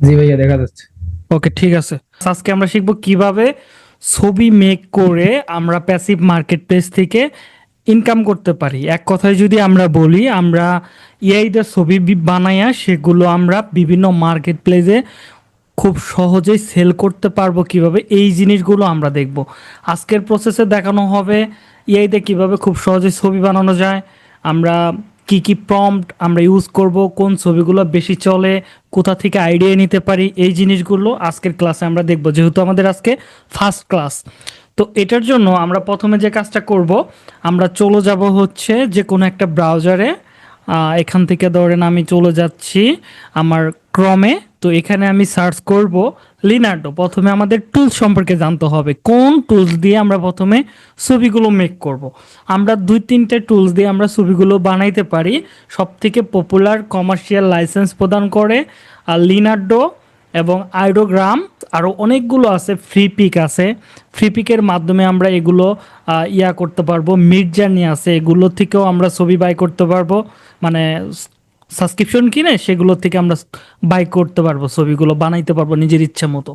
জি ভাইয়া, দেখা যাচ্ছে। ওকে, ঠিক আছে। আজকে আমরা শিখব কীভাবে ছবি মেক করে আমরা প্যাসিভ মার্কেট প্লেস থেকে ইনকাম করতে পারি। এক কথায় যদি আমরা বলি, আমরা এআইদের ছবি বানাইয়া সেগুলো আমরা বিভিন্ন মার্কেট প্লেসে খুব সহজেই সেল করতে পারব কীভাবে, এই জিনিসগুলো আমরা দেখব। আজকের প্রসেসে দেখানো হবে এআইতে কীভাবে খুব সহজে ছবি বানানো যায়। আমরা কি কি প্রম্পট আমরা ইউজ করব, কোন ছবিগুলো বেশি চলে, কোথা থেকে আইডিয়া নিতে পারি, এই জিনিসগুলো আজকের ক্লাসে আমরা দেখব, যেহেতু আমাদের আজকে ফার্স্ট ক্লাস তো এটার জন্য আমরা প্রথমে যে কাজটা করব, আমরা চলে যাব হচ্ছে যে কোনো একটা ব্রাউজারে এখান থেকে ধরেন আমি চলে যাচ্ছি আমার ক্রমে তো এখানে আমি সার্চ করব লিনার্ডো, প্রথমে আমাদের টুলস সম্পর্কে জানতে হবে। কোন টুলস দিয়ে আমরা প্রথমে ছবিগুলো মেক করব। আমরা দুই তিনটে টুলস দিয়ে আমরা ছবিগুলো বানাইতে পারি। সব থেকে পপুলার কমার্শিয়াল লাইসেন্স প্রদান করে আর লিনার্ডো এবং আইডোগ্রাম আরও অনেকগুলো আছে ফ্রি পিক আছে। ফ্রি পিকের মাধ্যমে আমরা এগুলো ইয়া করতে পারব। মিড জার্নি আছে, এগুলো থেকেও আমরা ছবি বাই করতে পারব। মানে সাবস্ক্রিপশন কিনে সেগুলো থেকে আমরা বাই করতে পারব, ছবিগুলো বানাইতে পারব নিজের ইচ্ছা মতো।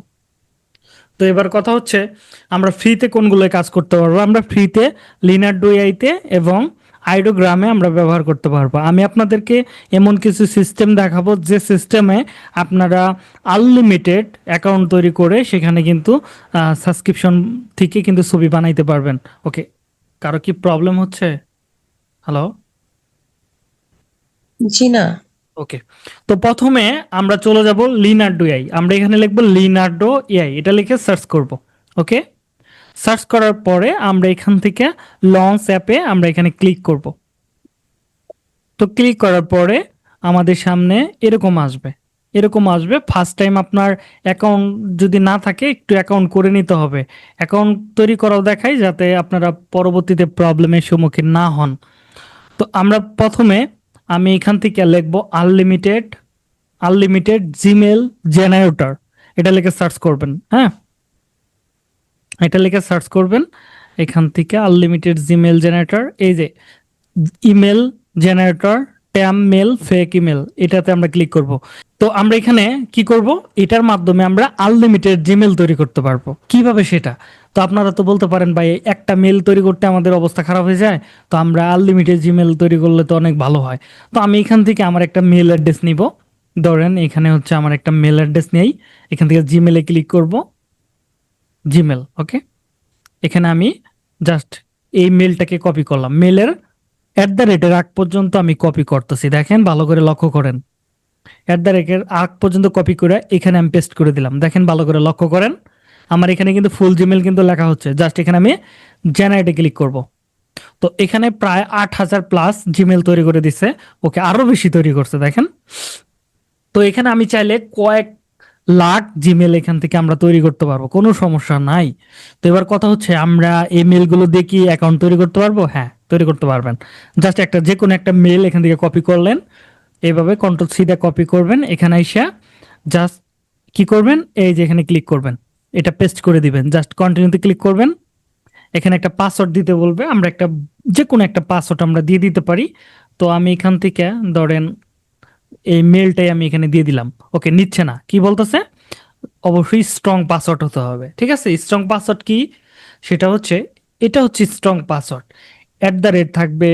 তো এবার কথা হচ্ছে, আমরা ফ্রিতে কোনগুলো কাজ করতে পারব? আমরা ফ্রিতে লিনার্ডো এআইতে এবং আইডোগ্রামে আমরা ব্যবহার করতে পারব। আমি আপনাদেরকে এমন কিছু সিস্টেম দেখাবো, যে সিস্টেমে আপনারা আনলিমিটেড অ্যাকাউন্ট তৈরি করে সেখানে কিন্তু সাবস্ক্রিপশন থেকে কিন্তু ছবি বানাইতে পারবেন। ওকে কারও কি প্রবলেম হচ্ছে? হ্যালো জি না। ওকে, তো প্রথমে আমরা চলে যাব লিনার্ডো এআই আমরা এখানে লিখব লিনার্ডো এআই এটা লিখে সার্চ করব, ওকে? সার্চ করার পরে আমরা এখান থেকে লঞ্চ অ্যাপে আমরা এখানে ক্লিক করব। তো ক্লিক করার পরে আমাদের সামনে এরকম আসবে এরকম আসবে। ফার্স্ট টাইম আপনার অ্যাকাউন্ট যদি না থাকে, একটু অ্যাকাউন্ট করে নিতে হবে। অ্যাকাউন্ট তৈরি করাও দেখাই যাতে আপনারা পরবর্তীতে প্রবলেমের সম্মুখীন না হন। তো আমরা প্রথমে আমি এখান থেকে লিখব আনলিমিটেড আনলিমিটেড জিমেল জেনারেটর এটা লিখে সার্চ করবেন হ্যাঁ? এটা লিখে সার্চ করবেন, এখান থেকে আনলিমিটেড জিমেল জেনারেটর এই যে email generator temp mail fake email এটাতে আমরা ক্লিক করব। তো আমরা এখানে কি করব? এটার মাধ্যমে আমরা আনলিমিটেড জিমেল তৈরি করতে পারব। কীভাবে সেটা? তো আপনারা তো বলতে পারেন, ভাই, একটা মেল তৈরি করতে আমাদের অবস্থা খারাপ হয়ে যায়, তো আমরা আনলিমিটেড জিমেল তৈরি করলে তো অনেক ভালো হয়। তো আমি এখান থেকে আমার একটা মেল অ্যাড্রেস নিব। ধরেন, এখানে হচ্ছে আমার একটা মেল অ্যাড্রেস নেই। এখান থেকে জিমেলে ক্লিক করব। জিমেল ওকে এখানে আমি জাস্ট এই মেলটাকে কপি করলাম। মেলের অ্যাট দ্য রেটের আগ পর্যন্ত আমি কপি করতেছি। দেখেন, ভালো করে লক্ষ্য করেন। অ্যাট দ্য রেটের আগ পর্যন্ত কপি করে এখানে আমি পেস্ট করে দিলাম। দেখেন, ভালো করে লক্ষ্য করেন। আমার এখানে কিন্তু ফুল জিমেল কিন্তু লেখা হচ্ছে। জাস্ট এখানে আমি জেনারেটে ক্লিক করব। তো এখানে প্রায় আট হাজার প্লাস জিমেল তৈরি করে দিছে। ওকে আরও বেশি তৈরি করছে, দেখেন। তো এখানে আমি চাইলে কয়েক লাখ জিমেল এখান থেকে আমরা তৈরি করতে পারব। কোনো সমস্যা নাই। তো এবার কথা হচ্ছে, আমরা এই মেলগুলো দিয়ে কি অ্যাকাউন্ট তৈরি করতে পারব? হ্যাঁ। তৈরি করতে পারবেন। জাস্ট একটা যে কোনো একটা মেল এখান থেকে কপি করলেন। এইভাবে কন্ট্রোল সিটা কপি করবেন। এখানে এসে জাস্ট কি করবেন? এই যে এখানে ক্লিক করবেন। এটা পেস্ট করে দিবেন। জাস্ট কন্টিনিউতে ক্লিক করবেন। এখানে একটা পাসওয়ার্ড দিতে বলবে। আমরা একটা যে কোনো একটা পাসওয়ার্ড আমরা দিয়ে দিতে পারি। তো আমি এখান থেকে ধরেন এই মেলটাই আমি এখানে দিয়ে দিলাম। ওকে নিচ্ছে না। কি বলতেছে? অবশ্যই স্ট্রং পাসওয়ার্ড হতে হবে। ঠিক আছে? স্ট্রং পাসওয়ার্ড কি? সেটা হচ্ছে, এটা হচ্ছে strong password at the rate থাকবে,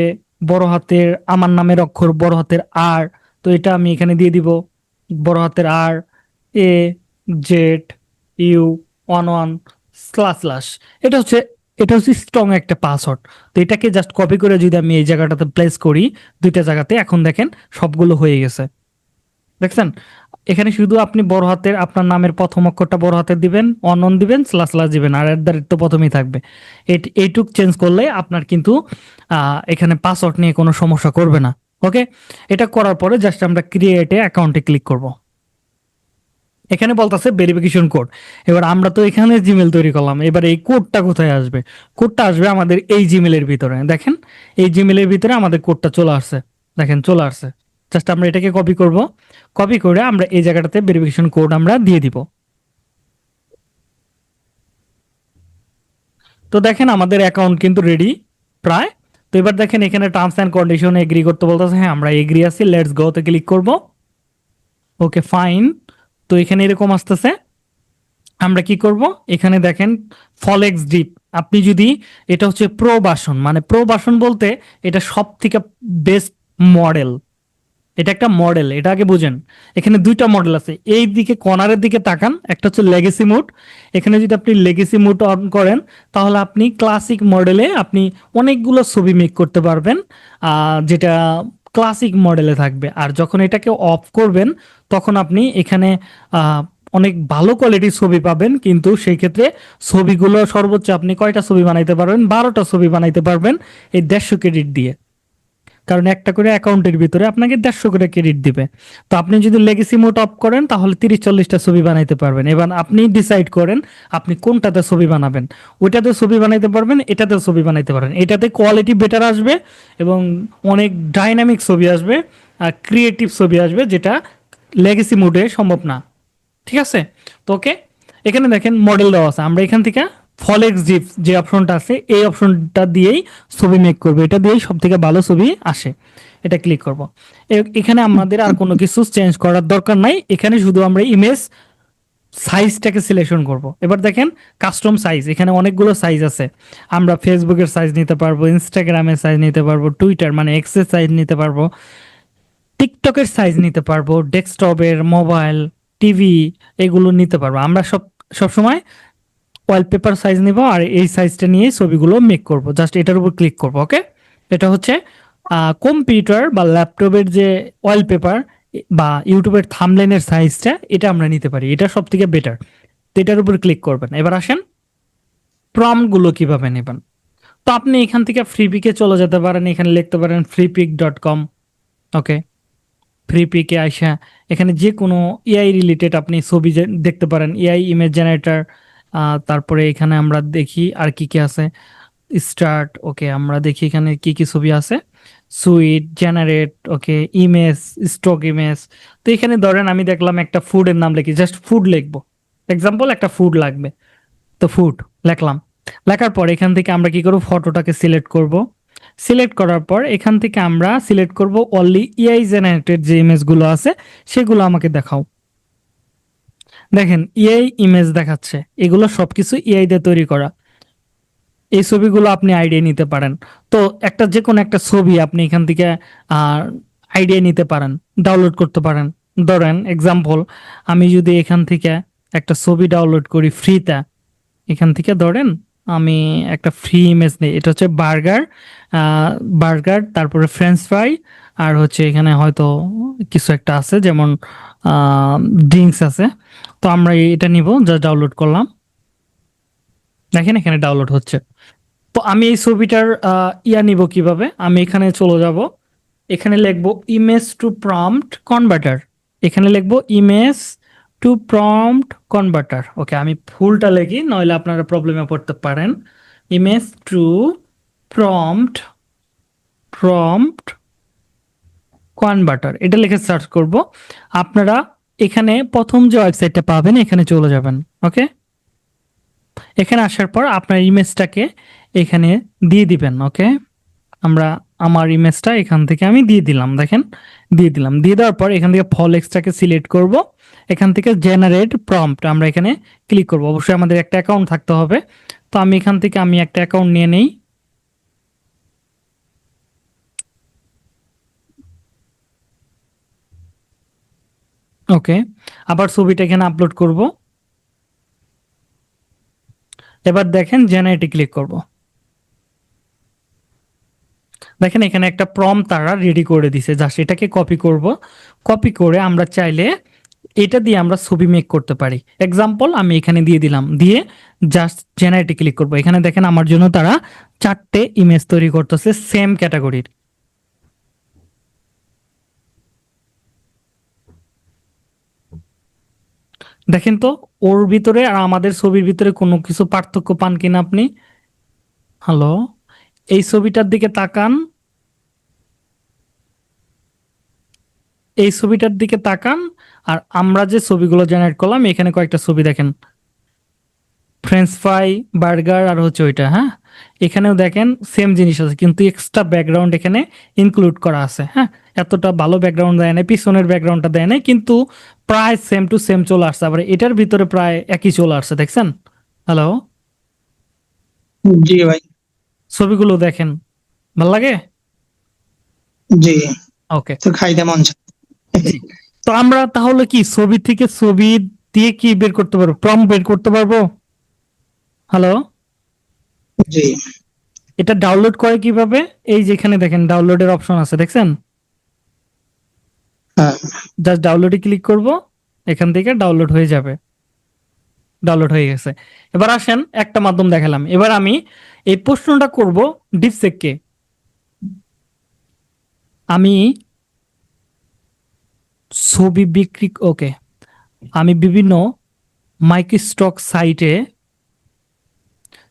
বড় হাতের, আমার নামের অক্ষর, বড় হাতের আর তো এটা আমি এখানে দিয়ে দিব। বড় হাতের আর A Z U one one slash slash এটা হচ্ছে এটা হচ্ছে স্ট্রং একটা পাসওয়ার্ড তো এটাকে জাস্ট কপি করে যদি আমি এই জায়গাটাতে প্লেস করি, দুইটা জায়গাতে, এখন দেখেন সবগুলো হয়ে গেছে। দেখছেন? এখানে শুধু আপনি বড় হাতের আপনার নামের প্রথম অক্ষরটা বড় হাতের দিবেন, অনন দিবেন স্লাস স্লাস দিবেন, আর এট দ্য তো প্রথমেই থাকবে। এইটুক চেঞ্জ করলে আপনার কিন্তু এখানে পাসওয়ার্ড নিয়ে কোনো সমস্যা করবে না। ওকে এটা করার পরে জাস্ট আমরা ক্রিয়েটে অ্যাকাউন্টে ক্লিক করব। এখানে বলতেছে ভেরিফিকেশন কোড এবার আমরা তো এখানে জিমেল তৈরি করলাম। এবার এই কোডটা কোথায় আসবে? কোডটা আসবে আমাদের এই জিমেলের ভিতরে। দেখেন, এই জিমেলের ভিতরে আমাদের কোডটা চলে আসছে। দেখেন, চলে আসছে। জাস্ট আমরা এটাকে কপি করব। কপি করে আমরা এই জায়গাটাতে ভেরিফিকেশন কোড আমরা দিয়ে দিব। তো দেখেন আমাদের অ্যাকাউন্ট কিন্তু রেডি প্রায়। তো এবার দেখেন এখানে টার্মস অ্যান্ড কন্ডিশন এগ্রি করতে বলতেছে হ্যাঁ আমরা এগ্রি আছি লেটস গোতে ক্লিক করব। ওকে ফাইন তো এখানে এরকম আসতেছে। আমরা কি করব? এখানে দেখেন ফলেক্স ডিপ আপনি যদি এটা হচ্ছে প্রবাসন মানে প্রবাসন বলতে এটা সব থেকে বেস্ট মডেল এটা একটা মডেল এটা আগে বুঝেন। এখানে দুইটা মডেল আছে। এই দিকে কর্নারের দিকে তাকান, একটা হচ্ছে লেগেসি মুড এখানে যদি আপনি লেগেসি মুড অন করেন, তাহলে আপনি ক্লাসিক মডেলে আপনি অনেকগুলো ছবি মেক করতে পারবেন যেটা ক্লাসিক মডেলে থাকবে। আর যখন এটাকে অফ করবেন, তখন আপনি এখানে অনেক ভালো কোয়ালিটির ছবি পাবেন, কিন্তু সেই ক্ষেত্রে ছবিগুলো সর্বোচ্চ আপনি কয়টা ছবি বানাইতে পারবেন? বারোটা ছবি বানাইতে পারবেন এই দেড়শো ক্রেডিট দিয়ে। কারণ একটা করে অ্যাকাউন্টের ভিতরে আপনাকে দেড়শো করে ক্রেডিট দিবে। তো আপনি যদি লেগেসি মোড অফ করেন, তাহলে তিরিশ চল্লিশটা ছবি বানাইতে পারবেন। এবার আপনি ডিসাইড করেন, আপনি কোনটাতে ছবি বানাবেন। ওইটাতে ছবি বানাইতে পারবেন এটাতে ছবি বানাইতে পারেন এটাতে কোয়ালিটি বেটার আসবে এবং অনেক ডাইনামিক ছবি আসবে, আর ক্রিয়েটিভ ছবি আসবে, যেটা লেগেসি মোডে সম্ভব না। ঠিক আছে? তো ওকে এখানে দেখেন মডেল দেওয়া আছে। আমরা এখান থেকে ফলেক্স জিপ যে অপশনটা আছে, এই অপশনটা দিয়েই ছবি মেক করব। এটা দিয়েই সব থেকে ভালো ছবি আসে। এটা ক্লিক করব। এখানে আমাদের আর কোনো কিছু চেঞ্জ করার দরকার নাই। এখানে শুধু আমরা ইমেজ সাইজটাকে সিলেকশন করব। এবার দেখেন কাস্টম সাইজ এখানে অনেকগুলো সাইজ আছে। আমরা ফেসবুকের সাইজ নিতে পারব ইনস্টাগ্রামের সাইজ নিতে পারব টুইটার মানে এক্সের সাইজ নিতে পারব টিকটকের সাইজ নিতে পারব ডেস্কটপের মোবাইল টিভি এগুলো নিতে পারব। আমরা সব, সবসময় ওয়ালপেপার সাইজ নিব আর এই সাইজটা নিয়ে ছবিগুলো মেক করব। জাস্ট এটার উপর ক্লিক করব ওকে এটা হচ্ছে কম্পিউটার বা ল্যাপটপের যে ওয়ালপেপার বা ইউটিউবের থামলেনের সাইজটা এটা আমরা নিতে পারি। এটা সব থেকে বেটার তো এটার উপর ক্লিক করবেন। এবার আসেন প্রমগুলো কীভাবে নেবেন? তো আপনি এখান থেকে ফ্রিপিকে চলে যেতে পারেন, এখানে লিখতে পারেন ফ্রিপিক ডট কম ওকে ফ্রিপিকে আইসা এখানে যে কোনো এআই রিলেটেড আপনি ছবি দেখতে পারেন। এআই ইমেজ জেনারেটর তারপরে এখানে আমরা দেখি আর কি কি আছে। স্টার্ট ওকে আমরা দেখি এখানে কি কি ছবি আছে। Sweet generate okay image stock image তো এখানে ধরেন আমি দেখলাম একটা ফুডের নাম লিখি জাস্ট ফুড লিখব। এক্সাম্পল একটা ফুড লাগবে। তো ফুড লেখলাম। লেখার পর এখান থেকে আমরা কি করব? ফটোটাকে সিলেক্ট করব। সিলেক্ট করার পর এখান থেকে আমরা সিলেক্ট করব অনলি ইআই জেনারেটেড যে ইমেজগুলো আছে, সেগুলো আমাকে দেখাও। দেখেন ইআই ইমেজ দেখাচ্ছে। এগুলো সবকিছু ইআই দিয়ে তৈরি করা। এই ছবিগুলো আপনি আইডিয়া নিতে পারেন। তো একটা যে কোনো একটা ছবি আপনি এখান থেকে আইডিয়া নিতে পারেন ডাউনলোড করতে পারেন। ধরেন এক্সাম্পল আমি যদি এখান থেকে একটা ছবি ডাউনলোড করি ফ্রিতে এখান থেকে ধরেন আমি একটা ফ্রি ইমেজ নেই। এটা হচ্ছে বার্গার বার্গার তারপরে ফ্রেঞ্চ ফ্রাই আর হচ্ছে এখানে হয়তো কিছু একটা আছে, যেমন ড্রিঙ্কস আছে। তো আমরা এটা নিব, যা ডাউনলোড করলাম। দেখেন এখানে ডাউনলোড হচ্ছে। তো আমি এই ছবিটার ইয়া নিব কীভাবে? আমি এখানে চলে যাব। এখানে লিখব ইমেজ টু প্রম্পট কনভার্টার এখানে লিখব image to prompt converter okay আমি ফুলটা লেখি, নইলে আপনারা প্রবলেমে পড়তে পারেন। Image to prompt prompt converter এটা লিখে সার্চ করব। আপনারা এখানে প্রথম যে ওয়েবসাইটটা পাবেন, এখানে চলে যাবেন। ওকে এখানে আসার পর আপনার ইমেজটাকে এখানে দিয়ে দিবেন। ওকে আমরা আমার ইমেজটা এখান থেকে আমি দিয়ে দিলাম। দেখেন, দিয়ে দিলাম। দিয়ে দেওয়ার পর এখান থেকে ফলেক্সটাকে সিলেক্ট করব। এখান থেকে জেনারেট প্রম্পট আমরা এখানে ক্লিক করব। অবশ্যই আমাদের একটা অ্যাকাউন্ট থাকতে হবে। তো আমি এখান থেকে আমি একটা অ্যাকাউন্ট নিয়ে নেই। ওকে, আবার ছবিটা এখানে আপলোড করব। এবার দেখেন জেনারেটে ক্লিক করব। দেখেন এখানে একটা প্রম তারা রেডি করে দিছে। জাস্ট এটাকে কপি করব। কপি করে আমরা চাইলে এটা দিয়ে আমরা ছবি মেক করতে পারি। এক্সাম্পল আমি এখানে দিয়ে দিলাম। দিয়ে জাস্ট জেনারেটে ক্লিক করব। এখানে দেখেন আমার জন্য তারা চারটে ইমেজ তৈরি করতেছে সেম ক্যাটাগরির দেখেন তো, ওর ভিতরে আর আমাদের ছবির ভিতরে কোনো কিছু পার্থক্য পান কিনা আপনি? হ্যালো এই ছবিটার দিকে তাকান। এই ছবিটার দিকে তাকান আর আমরা যে ছবিগুলো জেনারেট করলাম এখানে কয়েকটা ছবি দেখেন। ফ্রেঞ্চ ফ্রাই বার্গার আর হচ্ছে ওইটা হ্যাঁ? এখানেও দেখেন সেম জিনিস আছে কিন্তু এক্সট্রা ব্যাকগ্রাউন্ড এখানে ইনক্লুড করা আছে হ্যাঁ? এতটা ভালো ব্যাকগ্রাউন্ড দেয় না পিছনের ব্যাকগ্রাউন্ডটা দেয় না কিন্তু প্রায় সেম টু সেম চলে আসছে। আবার এটার ভিতরে প্রায় একই চলে আসছে দেখছেন? হ্যালো জি ভাই। ছবিগুলো দেখেন ভালো লাগে? জি। ওকে তো খাইতে মন চায়। তো আমরা তাহলে কি ছবি থেকে ছবি দিয়ে কি বের করতে পারব? প্রম বের করতে পারব? হ্যালো জি। এটা ডাউনলোড করে কীভাবে? এই যেখানে দেখেন ডাউনলোডের অপশন আছে দেখছেন? হ্যাঁ। জাস্ট ডাউনলোডে ক্লিক করব এখান থেকে ডাউনলোড হয়ে যাবে। ডাউনলোড হয়ে গেছে। এবার আসেন একটা মাধ্যম দেখালাম। এবার আমি এই প্রশ্নটা করব ডিপসেককে আমি ছবি বিক্রি, ওকে, আমি বিভিন্ন মাইক্রোস্টক সাইটে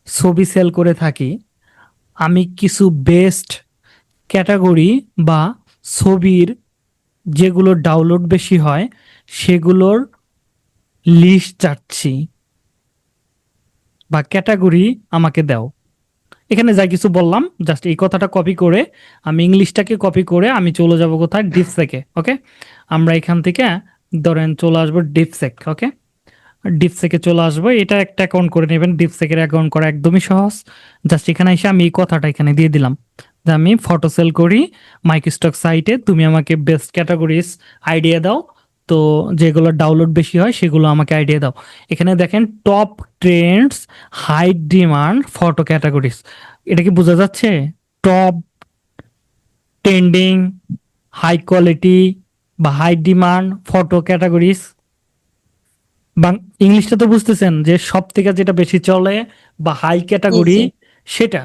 ছবি সেল করে থাকি। আমি কিছু বেস্ট ক্যাটাগরি বা ছবির যেগুলো ডাউনলোড বেশি হয়, সেগুলোর লিস্ট চাচ্ছি বা ক্যাটাগরি আমাকে দাও। এখানে যা কিছু বললাম, জাস্ট এই কথাটা কপি করে, আমি ইংলিশটাকে কপি করে আমি চলে যাব কোথায় ডিপসেকে ওকে? আমরা এখান থেকে ধরেন চলে আসব ডিপসেক ওকে ডিপসেকে চলে আসব। এটা একটা অ্যাকাউন্ট করে নেবেন। ডিপসেকের অ্যাকাউন্ট করা একদমই সহজ। জাস্ট এখানে এসে আমি এই কথাটা এখানে দিয়ে দিলাম যে আমি ফটো সেল করি মাইক্রোস্টক সাইটে তুমি আমাকে বেস্ট ক্যাটাগরিজ আইডিয়া দাও। তো যেগুলো ডাউনলোড বেশি হয়, সেগুলো আমাকে আইডিয়া দাও। এখানে দেখেন top trends high demand photo categories এটা কি বোঝা যাচ্ছে? টপ ট্রেন্ডিং হাই কোয়ালিটি বা হাই ডিমান্ড ফটো ক্যাটাগরিজ বাং ইংলিশটা তো বুঝতেছেন যে সব থেকে যেটা বেশি চলে বা হাই ক্যাটাগরি সেটা।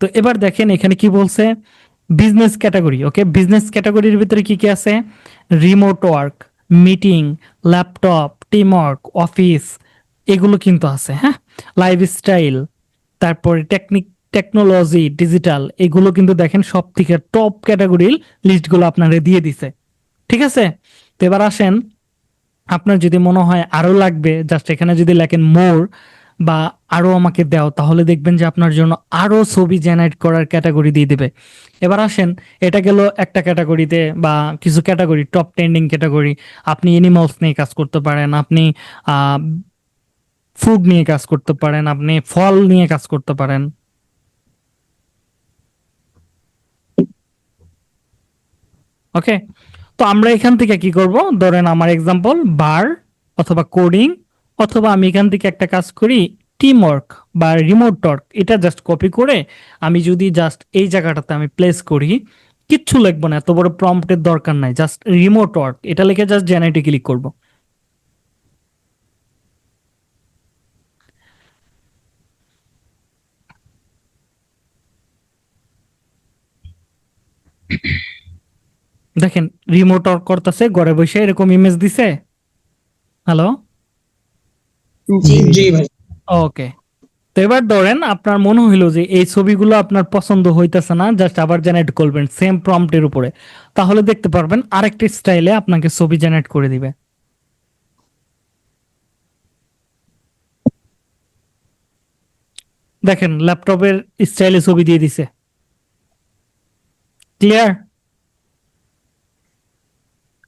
তো এবার দেখেন এখানে কি বলছে? বিজনেস ক্যাটাগরি ওকে বিজনেস ক্যাটাগরির ভিতরে কি কি আছে? Remote work meeting laptop team work office এগুলো কিন্তু আছে হ্যাঁ? লাইফস্টাইল তারপরে টেকনিক টেকনোলজি ডিজিটাল এগুলো কিন্তু দেখেন সব থেকে টপ ক্যাটাগরির লিস্টগুলো আপনারা দিয়ে দিছে। ঠিক আছে? তো এবার আসেন, আপনার যদি মনে হয় আরও লাগবে জাস্ট এখানে যদি লেখেন মোর বা আরও আমাকে দাও, তাহলে দেখবেন যে আপনার জন্য আরও ছবি জেনারেট করার ক্যাটাগরি দিয়ে দিবে। এবার আসেন, এটা গেল একটা ক্যাটাগরিতে বা কিছু ক্যাটাগরি টপ ট্রেন্ডিং ক্যাটাগরি আপনি এনিমালস নিয়ে কাজ করতে পারেন, আপনি ফুড নিয়ে কাজ করতে পারেন, আপনি ফল নিয়ে কাজ করতে পারেন। ওকে তো আমরা এখান থেকে কি করব? ধরেন আমার এক্সাম্পল বার অথবা কোডিং অথবা আমি এখান থেকে একটা কাজ করি টিম ওয়ার্ক বা রিমোট ওয়ার্ক এটা জাস্ট কপি করে আমি যদি জাস্ট এই জায়গাটাতে আমি প্লেস করি, কিচ্ছু লিখব না, এত বড় প্রম্পটের দরকার নাই জাস্ট রিমোট ওয়ার্ক এটা লিখে জাস্ট জেনারেটে ক্লিক করব। দেখেন রিমোট ওয়ার্ক করতেছে ঘরে বসে এরকম ইমেজ দিছে। হ্যালো জি ভাই। ওকে তো এবার ধরেন আপনার মনে হইল যে এই ছবিগুলো আপনার পছন্দ হইতেছে না জাস্ট আবার জেনারেট করবেন সেম প্রম্পটের উপরে। তাহলে দেখতে পারবেন আরেকটি স্টাইলে আপনাকে ছবি জেনারেট করে দিবে। দেখেন ল্যাপটপের স্টাইলে ছবি দিয়ে দিছে। ক্লিয়ার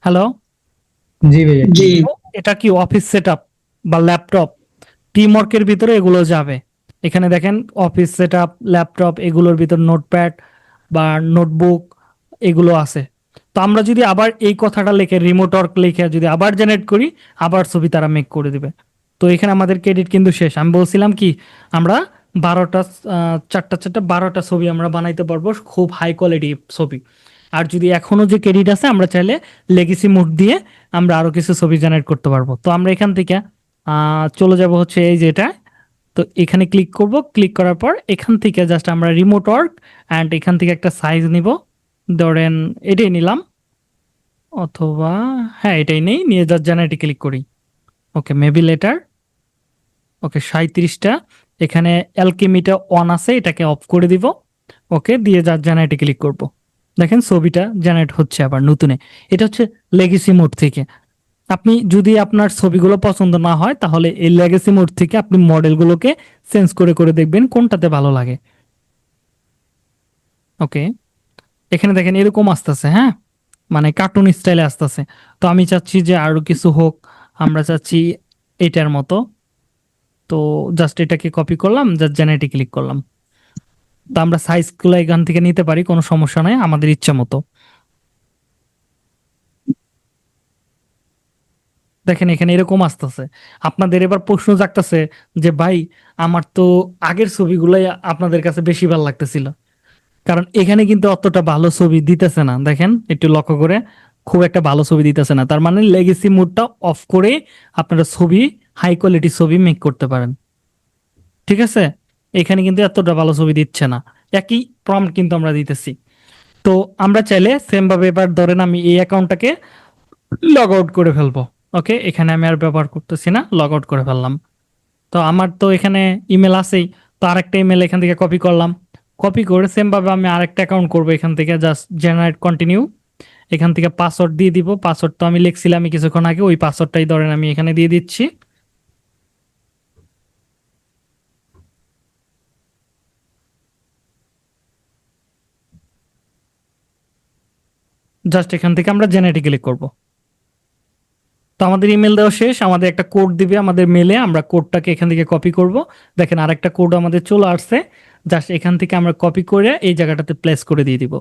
হ্যালো জি ভাইয়া। জি। এটা কি অফিস সেটআপ বা ল্যাপটপ টিম ওয়ার্কের ভিতরে এগুলো যাবে। এখানে দেখেন অফিস সেটআপ ল্যাপটপ এগুলোর ভিতর নোটপ্যাড বা নোটবুক এগুলো আছে। তো আমরা যদি আবার এই কথাটা লিখে রিমোট ওয়ার্ক লিখে যদি আবার জেনারেট করি আবার ছবি তারা মেক করে দিবে। তো এখানে আমাদের ক্রেডিট কিন্তু শেষ। আমি বলছিলাম কি আমরা বারোটা আহ, চারটা চারটা বারোটা ছবি আমরা বানাইতে পারব। খুব হাই কোয়ালিটি ছবি। আর যদি এখনও যে ক্রেডিট আছে, আমরা চাইলে লেগেসি মোড দিয়ে আমরা আরও কিছু ছবি জেনারেট করতে পারব। তো আমরা এখান থেকে চলে যাব হচ্ছে এই যেটা তো এখানে ক্লিক করব। ক্লিক করার পর এখান থেকে জাস্ট আমরা রিমোট ওয়ার্ক অ্যান্ড এখান থেকে একটা সাইজ নিব। ধরেন এটাই নিলাম। অথবা হ্যাঁ এটাই নেই। নিয়ে জাস্ট জেনারেটে ক্লিক করি। ওকে মেবি লেটার ওকে সাঁত্রিশটা এখানে অ্যালকেমিটা অন আছে, এটাকে অফ করে দিব। ওকে দিয়ে জাস্ট জেনারেটে ক্লিক করব। দেখেন ছবিটা জেনারেট হচ্ছে আবার নতুনে। এটা হচ্ছে লেগেসি মোড থেকে। আপনি যদি আপনার ছবিগুলো পছন্দ না হয়, তাহলে এই লেগেসি মোড থেকে আপনি মডেলগুলোকে চেঞ্জ করে করে দেখবেন কোনটাতে ভালো লাগে। ওকে এখানে দেখেন এরকম আসতেছে হ্যাঁ? মানে কার্টুন স্টাইলে আসতেছে। তো আমি চাচ্ছি যে আরও কিছু হোক, আমরা চাচ্ছি এটার মতো। তো জাস্ট এটাকে কপি করলাম জাস্ট জেনারেটে ক্লিক করলাম। তো আমরা সাইজগুলো এখান থেকে নিতে পারি, কোনো সমস্যা নাই, আমাদের ইচ্ছা মতো। দেখেন, এখানে এরকম আসতেছে। আপনাদের এবার প্রশ্ন জাগতেছে যে, ভাই, আমার তো আগের ছবিগুলাই আপনাদের কাছে বেশি ভালো লাগতেছিল। কারণ এখানে কিন্তু অতটা ভালো ছবি দিতেছে না। দেখেন, একটু লক্ষ্য করে, খুব একটা ভালো ছবি দিতেছে না। তার মানে লেগেসি মোডটা অফ করে আপনারা ছবি হাই কোয়ালিটি ছবি মেক করতে পারেন। ঠিক আছে? এখানে কিন্তু এতটা ভালো ছবি দিচ্ছে না। একই প্রম্পট কিন্তু আমরা দিতেছি। তো আমরা চাইলে সেম ভাবে এবার ধরেন আমি এই অ্যাকাউন্টটাকে লগ আউট করে ফেলব। ওকে এখানে আমি আর ব্যবহার করতেছি না লগ আউট করে ফেললাম। তো আমার তো এখানে ইমেল আছেই, তো আরেকটা ইমেল এখান থেকে কপি করলাম। কপি করে সেম ভাবে আমি আরেকটা অ্যাকাউন্ট করব এখান থেকে জাস্ট জেনারেট কন্টিনিউ এখান থেকে পাসওয়ার্ড দিয়ে দিব পাসওয়ার্ড তো আমি লিখছিলাম কিছুক্ষণ আগে, ওই পাসওয়ার্ডটাই ধরেন আমি এখানে দিয়ে দিচ্ছি। জাস্ট এখান থেকে আমরা জেনারেটে ক্লিক করব। তো আমাদের ইমেল দেওয়া শেষ, আমাদের একটা কোড দিবে আমাদের মেলে আমরা কোডটাকে এখান থেকে কপি করব। দেখেন আরেকটা কোড আমাদের চলে আসছে জাস্ট এখান থেকে আমরা কপি করে এই জায়গাটাতে প্লেস করে দিয়ে দিব।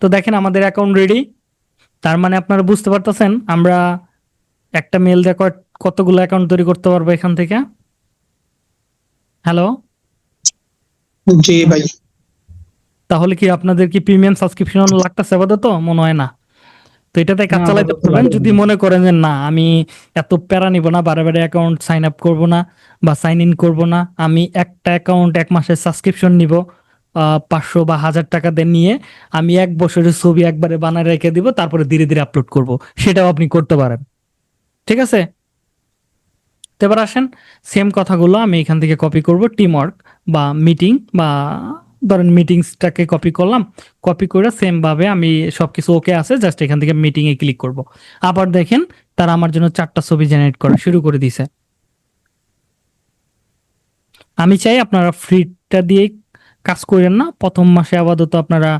তো দেখেন আমাদের অ্যাকাউন্ট রেডি তার মানে আপনারা বুঝতে পারতেছেন, আমরা একটা মেল কয়- কতগুলো অ্যাকাউন্ট তৈরি করতে পারব এখান থেকে? হ্যালো জি ভাই। তাহলে কি আপনাদের কি প্রিমিয়াম সাবস্ক্রিপশন লাগতেছে আপাতত? মনে হয় না। তো এটাতে কাজ চালাইতে পারবেন। যদি মনে করেন যে না আমি এত প্যারা নিব না বারে বারে অ্যাকাউন্ট সাইন আপ করব না বা সাইন ইন করব না আমি একটা অ্যাকাউন্ট এক মাসের সাবস্ক্রিপশন নিব পাঁচশো বা হাজার টাকা দিয়ে নিয়ে আমি এক বছরের ছবি একবারে বানায় রেখে দিব তারপরে ধীরে ধীরে আপলোড করব। সেটাও আপনি করতে পারেন। ঠিক আছে? তো এবার আসেন সেম কথাগুলো আমি এখান থেকে কপি করব টিম ওয়ার্ক বা মিটিং বা ধরেন মিটিংসটাকে কপি করলাম কপি করে সেম ভাবে আমি সবকিছু ওকে আছে জাস্ট এখান থেকে মিটিং এ ক্লিক করব। আবার দেখেন, তারা আমার জন্য চারটা ছবি জেনারেট করা শুরু করে দিছে আমি চাই আপনারা ফ্রিটা দিয়ে কাজ করেন না, প্রথম মাসে আপাতত আপনারা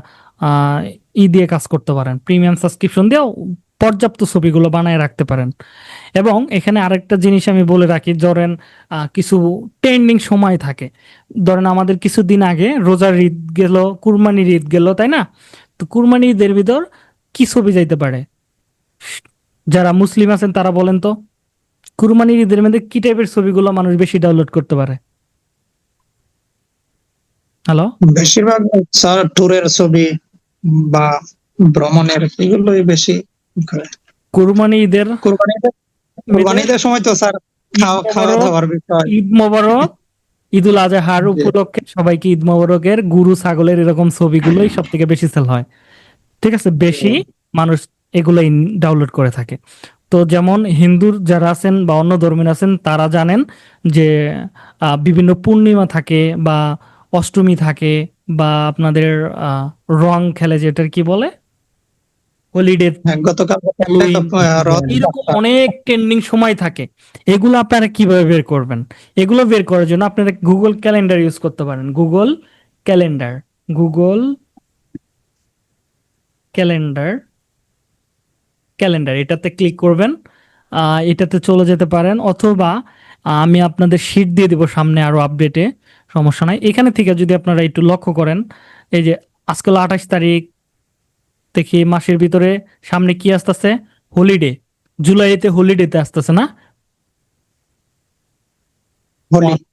ই দিয়ে কাজ করতে পারেন। প্রিমিয়াম সাবস্ক্রিপশন দিয়েও পর্যাপ্ত ছবিগুলো বানায় রাখতে পারেন। এবং এখানে আরেকটা জিনিস আমি বলে রাখি, ধরেন কিছু ট্রেন্ডিং সময় থাকে। ধরেন, আমাদের কিছুদিন আগে রোজার ঈদ গেল, কুরবানির ঈদ গেল, তাই না? তো কুরবানি ঈদের ভিতর কি ছবি যাইতে পারে? যারা মুসলিম আছেন, তারা বলেন তো, কুরবানির ঈদের মধ্যে কি টাইপের ছবিগুলো মানুষ বেশি ডাউনলোড করতে পারে? হ্যালো বেশিরভাগ স্যার ট্যুরের ছবি বা ভ্রমণের এগুলোই বেশি কুরবানি ঈদের কুরবানিদের সময় তো স্যার খাওয়া খাওয়া দাওয়ার বিষয়। ঈদ মোবারক ঈদুল আজহার উপলক্ষে সবাইকে ঈদ মোবারকের গুরু ছাগলের এরকম ছবিগুলোই সব থেকে বেশি সেল হয়। ঠিক আছে? বেশি মানুষ এগুলোই ডাউনলোড করে থাকে। তো যেমন হিন্দুর যারা আছেন বা অন্য ধর্মের আছেন তারা জানেন যে বিভিন্ন পূর্ণিমা থাকে বা অষ্টমী থাকে বা আপনাদের আহ, রং খেলে যেটার কি বলে? হলিডে হ্যাঁ, গতকাল এরকম অনেক ট্রেন্ডিং সময় থাকে। এগুলো আপনারা কীভাবে বের করবেন? এগুলো বের করার জন্য আপনারা গুগল ক্যালেন্ডার ইউজ করতে পারেন। Google calendar Google calendar calendar এটাতে ক্লিক করবেন। আহ, এটাতে চলে যেতে পারেন। অথবা আমি আপনাদের শিট দিয়ে দিব সামনে আরও আপডেটে সমস্যা নাই। এখানে থেকে যদি আপনারা একটু লক্ষ্য করেন এই যে আজকাল আঠাশ তারিখ দেখি মাসের ভিতরে সামনে কি আসতেছে? হলিডে জুলাইতে হলিডেতে আসতেছে না?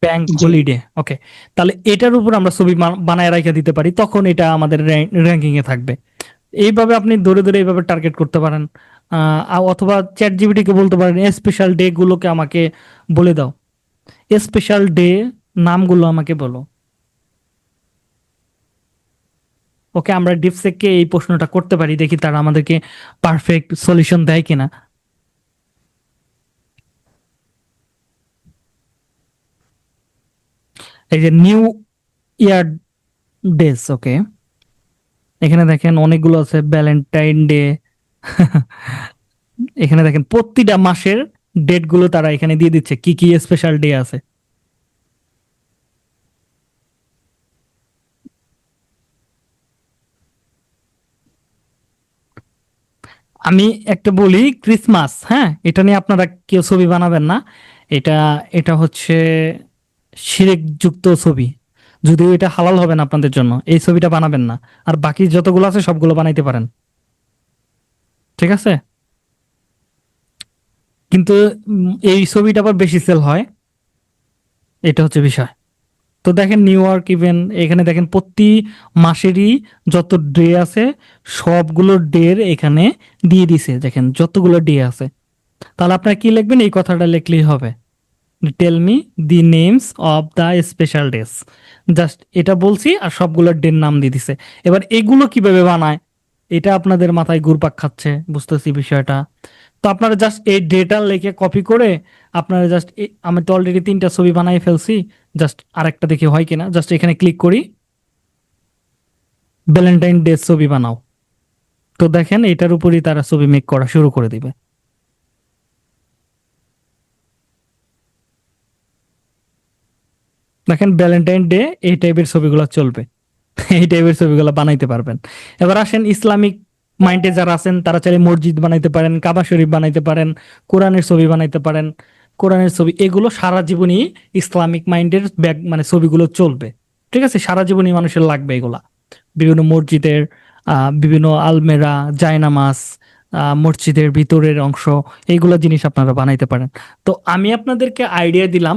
ব্যাংক। হলিডে ওকে তাহলে এটার উপর আমরা ছবি বানায় রেখে দিতে পারি তখন এটা আমাদের র্যাঙ্কিং এ থাকবে। এইভাবে আপনি ধরে ধরে এইভাবে টার্গেট করতে পারেন। আহ, অথবা চ্যাট জিবিটি কে বলতে পারেন স্পেশাল ডে গুলোকে আমাকে বলে দাও। স্পেশাল ডে নামগুলো আমাকে বলো। ওকে আমরা ডিপসেককে এই প্রশ্নটা করতে পারি, দেখি তারা আমাদেরকে পারফেক্ট সলিউশন দেয় কিনা। এই যে নিউ ইয়ার ডেস ওকে এখানে দেখেন অনেকগুলো আছে ভ্যালেন্টাইন ডে এখানে দেখেন প্রতিটা মাসের ডেটগুলো তারা এখানে দিয়ে দিচ্ছে, কি কি স্পেশাল ডে আছে। আমি একটা বলি ক্রিসমাস হ্যাঁ? এটা নিয়ে আপনারা কেউ ছবি বানাবেন না। এটা এটা হচ্ছে শিরেক যুক্ত ছবি। যদিও এটা হালাল হবে না আপনাদের জন্য, এই ছবিটা বানাবেন না। আর বাকি যতগুলো আছে সবগুলো বানাইতে পারেন। ঠিক আছে? কিন্তু এই ছবিটা আবার বেশি সেল হয়। এটা হচ্ছে বিষয়। তো দেখেন নিউ ইয়র্ক ইভেন এখানে দেখেন প্রতি মাসেরই যত ডে আছে, সবগুলো ডের এখানে দিয়ে দিছে। দেখেন যতগুলো ডে আছে। তাহলে আপনারা কি লিখবেন? এই কথাটা লিখলেই হবে। Tell me the names of the special days just এটা বলছি আর সবগুলো ডের নাম দিয়ে দিছে। এবার এগুলো কীভাবে বানায়? এটা আপনাদের মাথায় ঘুরপাক খাচ্ছে, বুঝতেছি বিষয়টা। তো আপনারা জাস্ট এই ডেটা লিখে কপি করে আপনারা জাস্ট আমি তো অলরেডি তিনটা ছবি বানাই ফেলছি জাস্ট আরেকটা দেখি হয় কিনা। জাস্ট এখানে ক্লিক করি। ভ্যালেন্টাইন ডে ছবি বানাও। তো দেখেন, এটার উপরই তারা ছবি মেক করা শুরু করে দিবে। দেখেন ভ্যালেন্টাইন ডে এই টাইপের ছবিগুলো চলবে। এই টাইপের ছবিগুলো বানাইতে পারবেন। এবার আসেন, ইসলামিক মাইন্ডে যারা আছেন, তারা চাইলে মসজিদ বানাইতে পারেন, কাবা শরীফ বানাইতে পারেন, কোরআনের ছবি বানাইতে পারেন। কোরআনের ছবি এগুলো সারা জীবনই ইসলামিক মাইন্ডের ব্যাগ মানে ছবিগুলো চলবে। ঠিক আছে? সারা জীবনই মানুষের লাগবে এগুলা। বিভিন্ন মসজিদের বিভিন্ন আলমেরা জায়নামাজ আহ, মসজিদের ভিতরের অংশ এইগুলো জিনিস আপনারা বানাইতে পারেন। তো আমি আপনাদেরকে আইডিয়া দিলাম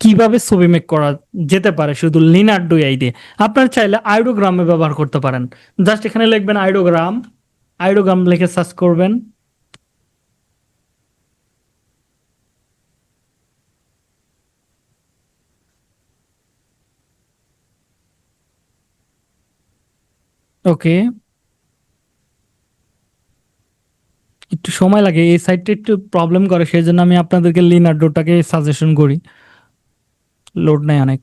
কীভাবে ছবি মেক করা যেতে পারে শুধু লিনার্ডো আই দিয়ে। আপনারা চাইলে আইডোগ্রামে ব্যবহার করতে পারেন। জাস্ট এখানে লিখবেন আইডোগ্রাম আইডোগ্রাম লিখে সার্চ করবেন। ওকে। একটু সময় লাগে, এই সাইটটা একটু প্রবলেম করে সেই জন্য আমি আপনাদেরকে লিনার্ডোটাকে সাজেশন করি। লোড নেয় অনেক।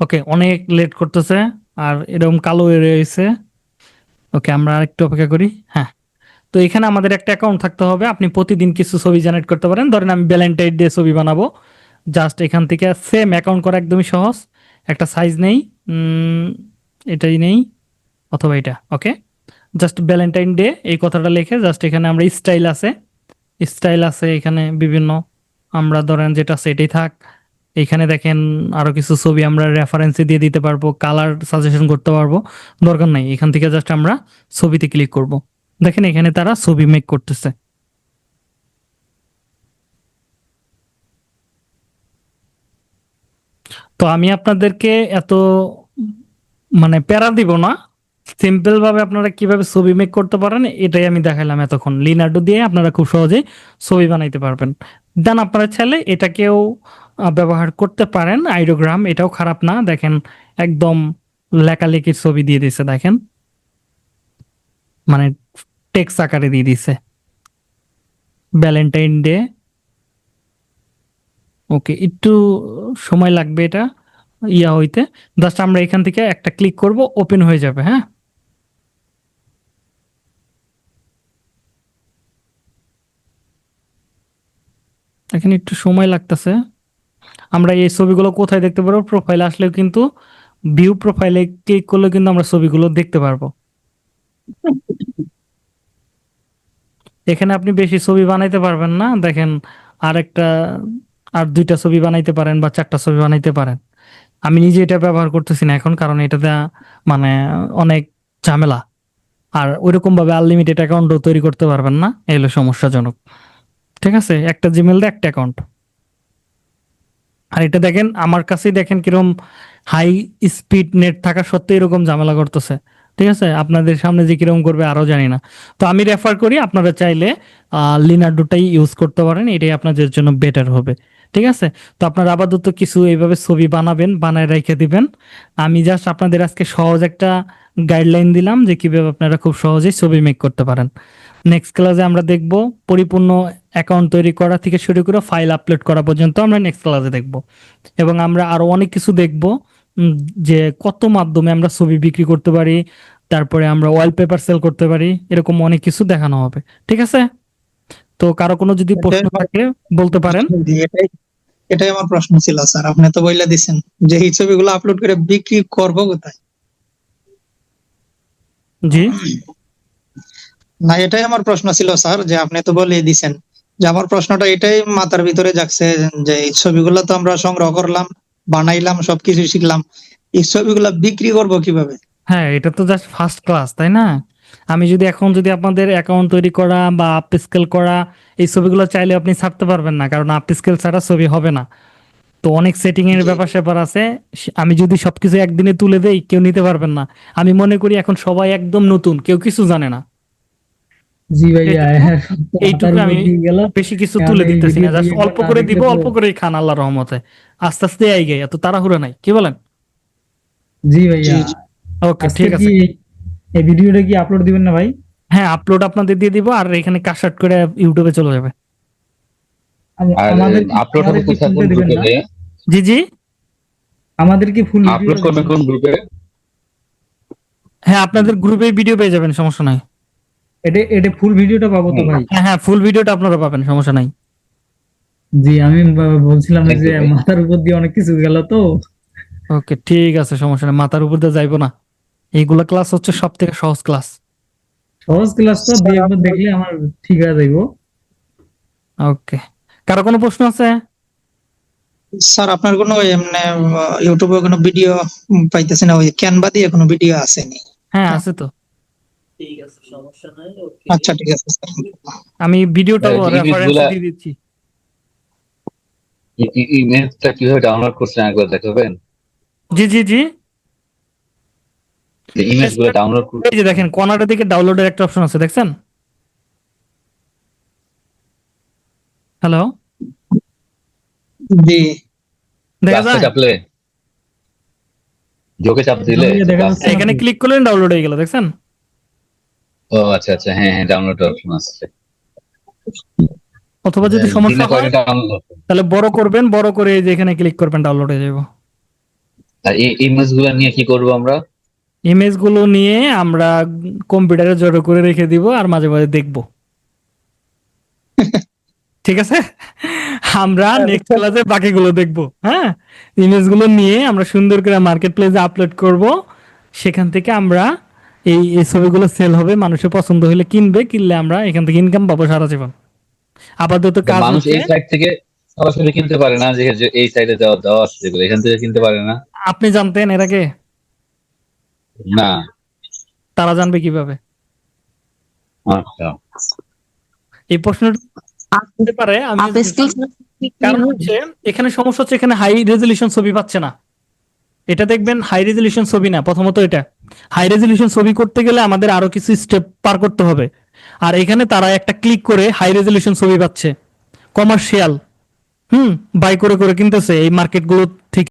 ওকে, অনেক লেট করতেছে, আর এরকম কালো রয়েছে। ওকে, আমরা আরেকটু অপেক্ষা করি। হ্যাঁ। তো এখানে আমাদের একটা অ্যাকাউন্ট থাকতে হবে। আপনি প্রতিদিন কিছু ছবি জেনারেট করতে পারেন। ধরেন আমি ভ্যালেন্টাইন ডে ছবি বানাবো। জাস্ট এখান থেকে সেম অ্যাকাউন্ট করা একদমই সহজ। একটা সাইজ নেই। এটাই নেই। অথবা এটা ওকে জাস্ট ভ্যালেন্টাইন ডে এই কথাটা লিখে জাস্ট এখানে আমরা স্টাইল আছে। স্টাইল আছে এখানে বিভিন্ন। আমরা ধরেন যেটা এটাই থাক। এখানে দেখেন আরও কিছু ছবি আমরা রেফারেন্সে দিয়ে দিতে পারব। কালার সাজেশন করতে পারব। দরকার নাই। এখান থেকে জাস্ট আমরা ছবিতে ক্লিক করব। দেখেন এখানে তারা ছবি মেক করতেছে। তো আমি আপনাদেরকে এত মানে প্যারা দিব না। সিম্পল ভাবে আপনারা কীভাবে ছবি মেক করতে পারেন, এটাই আমি দেখালাম এতক্ষণ। লিনার্ডো দিয়ে আপনারা খুব সহজেই ছবি বানাইতে পারবেন। দেন আপনারা চাইলে এটাকেও ব্যবহার করতে পারেন। আইডোগ্রাম এটাও খারাপ না। দেখেন একদম লেখালেখির ছবি দিয়ে দিছে দেখেন। মানে টেক্স আকারে দিয়ে দিছে। ভ্যালেন্টাইন ডে ওকে একটু সময় লাগবে এটা, ইয়া হইতে। জাস্ট আমরা এখান থেকে একটা ক্লিক করব ওপেন হয়ে যাবে হ্যাঁ? এখানে একটু সময় লাগতেছে। আমরা এই ছবিগুলো কোথায় দেখতে পারব? প্রোফাইলে আসলেও কিন্তু ভিউ প্রোফাইলে ক্লিক করলে কিন্তু আমরা ছবিগুলো দেখতে পারব। এখানে আপনি বেশি ছবি বানাইতে পারবেন না। দেখেন আর একটা আর দুইটা ছবি বানাইতে পারেন বা চারটা ছবি বানাইতে পারেন। আমি নিজে এটা ব্যবহার করতেছি না এখন, কারণ এটাতে মানে অনেক ঝামেলা। আর ওইরকম ভাবে আনলিমিটেড অ্যাকাউন্টও তৈরি করতে পারবেন না, এই হলো সমস্যাজনক। ঠিক আছে? একটা জিমেল দিয়ে একটা অ্যাকাউন্ট আর এটা দেখেন, আমার কাছেই দেখেন কীরকম হাই স্পিড নেট থাকা সত্ত্বেও এরকম ঝামেলা করতেছে। ঠিক আছে? আপনাদের সামনে যে কীরকম করবে আরও জানি না। তো আমি রেফার করি, আপনারা চাইলে লিনার্ডোটাই ইউজ করতে পারেন, এটাই আপনাদের জন্য বেটার হবে। ঠিক আছে? তো আপনারা আপাতত কিছু এইভাবে ছবি বানাবেন, বানায় রেখে দিবেন। আমি জাস্ট আপনাদের আজকে সহজ একটা গাইডলাইন দিলাম যে কীভাবে আপনারা খুব সহজেই ছবি মেক করতে পারেন। নেক্সট ক্লাসে আমরা দেখব, পরিপূর্ণ অ্যাকাউন্ট তৈরি করা থেকে শুরু করে ফাইল আপলোড করা পর্যন্ত আমরা নেক্সট ক্লাসে দেখব। এবং আমরা আরও অনেক কিছু দেখব। যে কত মাধ্যমে আমরা ছবি বিক্রি করতে পারি তারপরে আমরা ওয়ালপেপার সেল করতে পারি এরকম অনেক কিছু দেখানো হবে। ঠিক আছে? তো কারও কোনো যদি প্রশ্ন থাকে বলতে পারেন। এটাই আমার প্রশ্ন ছিল স্যার। আপনি তো বইলা দিছেন যে এই ছবিগুলো আপলোড করে বিক্রি করব কোথায়? জি। না এটাই আমার প্রশ্ন ছিল স্যার যে আপনি তো বলে দিছেন। যে আমার প্রশ্নটা এটাই মাথার ভিতরে যাচ্ছে যে এই ছবিগুলো তো আমরা সংগ্রহ করলাম বানাইলাম সবকিছু শিখলাম। এই ছবিগুলো বিক্রি করব কীভাবে? হ্যাঁ এটা তো জাস্ট ফার্স্ট ক্লাস তাই না? আমি যদি এখন যদি আপনাদের অ্যাকাউন্ট তৈরি করা বা আপ স্কেল করা এই ছবিগুলো চাইলে আপনি ছাড়তে পারবেন না কারণ আপ স্কেল ছাড়া ছবি হবে না। তো অনেক সেটিং এর ব্যাপার স্যাপার আছে। আমি যদি সবকিছু একদিনে তুলে দেই কেউ নিতে পারবেন না। আমি মনে করি এখন সবাই একদম নতুন কেউ কিছু জানে না। জি ভাইয়া এইটুকু আমি- উপর দিয়ে গেল। বেশি কিছু তুলে দিতেছি না জাস্ট অল্প করে দিব অল্প করেই খান আল্লাহর রহমতে। আস্তে আস্তে আই গে এত তাড়াহুড়ো নাই কি বলেন? জি ভাইয়া। ওকে ঠিক আছে। এই ভিডিওটা কি আপলোড দিবেন না ভাই? হ্যাঁ আপলোড আপনাদের দিয়ে দিব আর এখানে কাটশাট করে ইউটিউবে চলে যাবে। আমাদের আপলোড হবে কোথায় কোন গ্রুপে না জি জি। আমাদের কি ফুল আপলোড করবেন কোন গ্রুপে হ্যাঁ আপনাদের গ্রুপে ভিডিও পেয়ে যাবেন সমস্যা নাই। এটা এটা ফুল ভিডিওটা পাবো তো ভাই? হ্যাঁ হ্যাঁ ফুল ভিডিওটা আপনারা পাবেন সমস্যা নাই। জি আমি বলছিলাম যে মাথার উপর দিয়ে অনেক কিছু গেল তো। ওকে ঠিক আছে সমস্যা নাই মাথার উপর দিয়ে যাইবো না। এইগুলা ক্লাস হচ্ছে সব থেকে সহজ ক্লাস সহজ ক্লাস তো দেখলে আমার ঠিক হয়ে যাইবো। ওকে। কারও কোনো প্রশ্ন আছে? স্যার আপনার কোনো এমনি ইউটিউবে কোনো ভিডিও পাইতেছি না? ওই ক্যানভা দিয়ে কোনো ভিডিও আসেনি? হ্যাঁ আছে তো। ঠিক আছে সমস্যা নাই ওকে আচ্ছা ঠিক আছে স্যার আমি ভিডিওটাও হ্যাঁ, রেফারেন্স দিয়ে দিচ্ছি। ইমেজটা কীভাবে ডাউনলোড করছেন একবার দেখাবেন? জি জি জি। ইমেজগুলো ডাউনলোড করতে এই যে দেখেন কর্নারের দিকে ডাউনলোডের একটা অপশন আছে দেখছেন? হ্যালো জি। দেখা যায়? চাপলে। যোগে চাপ দিলে এখানে ক্লিক করলেন ডাউনলোড হয়ে গেল দেখছেন? ও আচ্ছা আচ্ছা হ্যাঁ হ্যাঁ ডাউনলোড অপশন আছে অথবা যদি হ্যাঁ, সমস্যা হয় তাহলে বড় করবেন বড় করে এই যে এখানে ক্লিক করবেন ডাউনলোড হয়ে যাব। আর এই ইমেজগুলো নিয়ে কি করব আমরা? ইমেজগুলো নিয়ে আমরা কম্পিউটারে জড়ো করে রেখে দিব আর মাঝে মাঝে দেখব। ঠিক আছে? আমরা নেক্সট ক্লাসে বাকিগুলো দেখব হ্যাঁ? ইমেজগুলো নিয়ে আমরা সুন্দর করে মার্কেট প্লেসে আপলোড করব। সেখান থেকে আমরা এই এই ছবিগুলো সেল হবে মানুষের পছন্দ হলে কিনবে কিনলে আমরা এখান থেকে ইনকাম পাবো সারা জীবন। আপাতত কাজ মানুষ এই সাইট থেকে সরাসরি কিনতে পারে না যে এই সাইডে দেওয়া দেওয়া আছে যেগুলো এখান থেকে কিনতে পারে না। আপনি জানতেন এর আগে? না। তারা জানবে কীভাবে? আচ্ছা। এই প্রশ্নটা আসতে পারে আমি কারণ হচ্ছে এখানে সমস্যা হচ্ছে এখানে হাই রেজলিউশন ছবি পাচ্ছে না। এটা দেখবেন হাই রেজলিউশন ছবি না, প্রথমত এটা। হাই রেজলিউশন ছবি করতে গেলে আমাদের আরও কিছু স্টেপ পার করতে হবে। আর এখানে তারা একটা ক্লিক করে হাই রেজলিউশন ছবি পাচ্ছে। কমার্শিয়াল হুম বাই করে করে কিনতেছে এই মার্কেটগুলো থেকে।